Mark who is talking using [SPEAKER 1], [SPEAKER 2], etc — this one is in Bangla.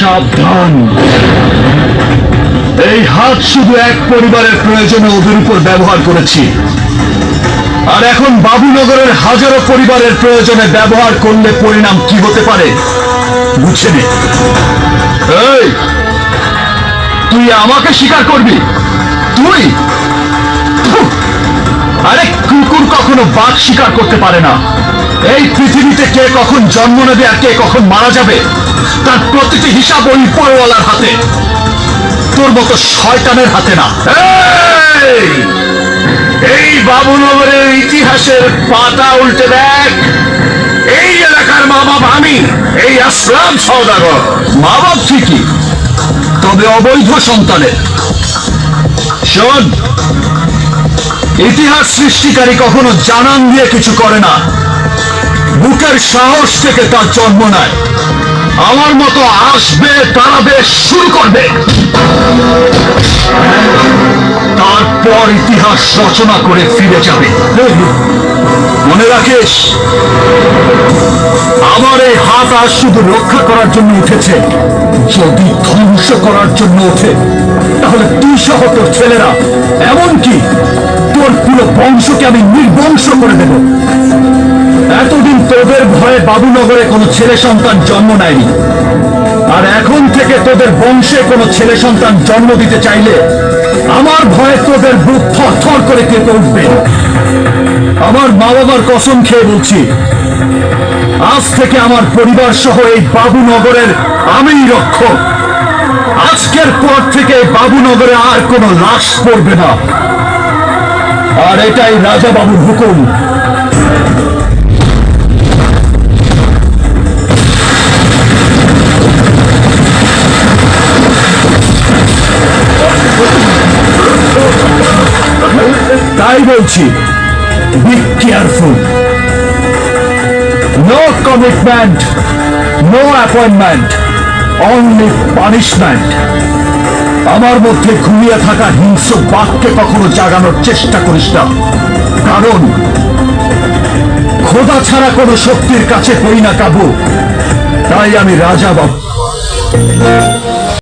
[SPEAKER 1] সাবধান। এই হাত শুধু এক পরিবারের প্রয়োজনে ওদের উপর ব্যবহার করেছি। আর এখন বাবুনগরের হাজারো পরিবারের প্রয়োজনে ব্যবহার করলে পরিণাম কি হতে পারে বুঝছে নে। তুই আমাকে স্বীকার করবি? তুই! আরে কুকুর কখনো বাঘ স্বীকার করতে পারে না। এই পৃথিবীতে কে কখন জন্ম নেবে আর কে কখন মারা যাবে তার প্রতিটি হিসাব ওই উপরওয়ালার হাতে। তোর মতো শয়তানের হাতে না। এই! এই বাবুনগরের ইতিহাসের পাতা উল্টে দেখ। এই এলাকার মা বাপ আমি এই আসলাম সৌদাগর মা বাপ ঠিকই তবে অবৈধ সন্তানের। শোন ইতিহাস সৃষ্টিকারী কখনো জানান দিয়ে কিছু করে না। বুকের সাহস থেকে তার জন্ম নেয়। আমার মতো আসবে, দাঁড়াবে, শুরু করবে। তারপর ইতিহাস রচনা করে ফিরে যাবে। মনে রাখিস, আমার এই হাত আজ শুধু রক্ষা করার জন্য উঠেছে। যদি ধ্বংস করার জন্য ওঠে, তাহলে তুই সহ তোর ছেলেরা, এমনকি তোর পুরো বংশকে আমি নির্বংশ করে দেব। তোদের ভয়ে বাবুনগরে কোনো ছেলে সন্তান জন্ম নেয়নি। আর এখন থেকে তোদের বংশে কোনো ছেলে সন্তান জন্ম দিতে চাইলে আমার ভয়ে তোদের বুক থর থর করে কেঁপে উঠবে। আমার মা বাবার কসম খেয়ে বলছি, আজ থেকে আমার পরিবার সহ এই বাবুনগরের আমি রক্ষক। আজকের পর থেকে বাবুনগরে আর কোনো লাশ পড়বে না। আর এটাই রাজা বাবুর হুকুম। তাই বলছি be careful no commitment no appointment only punishment আমার মধ্যে ঘুমিয়ে থাকা হিংস্র বাঘকে কখনো জাগানোর চেষ্টা করিস না। কারণ, খোদা ছাড়া কোনো শক্তির কাছে করি না কাবু। তাই আমি রাজা বাবু।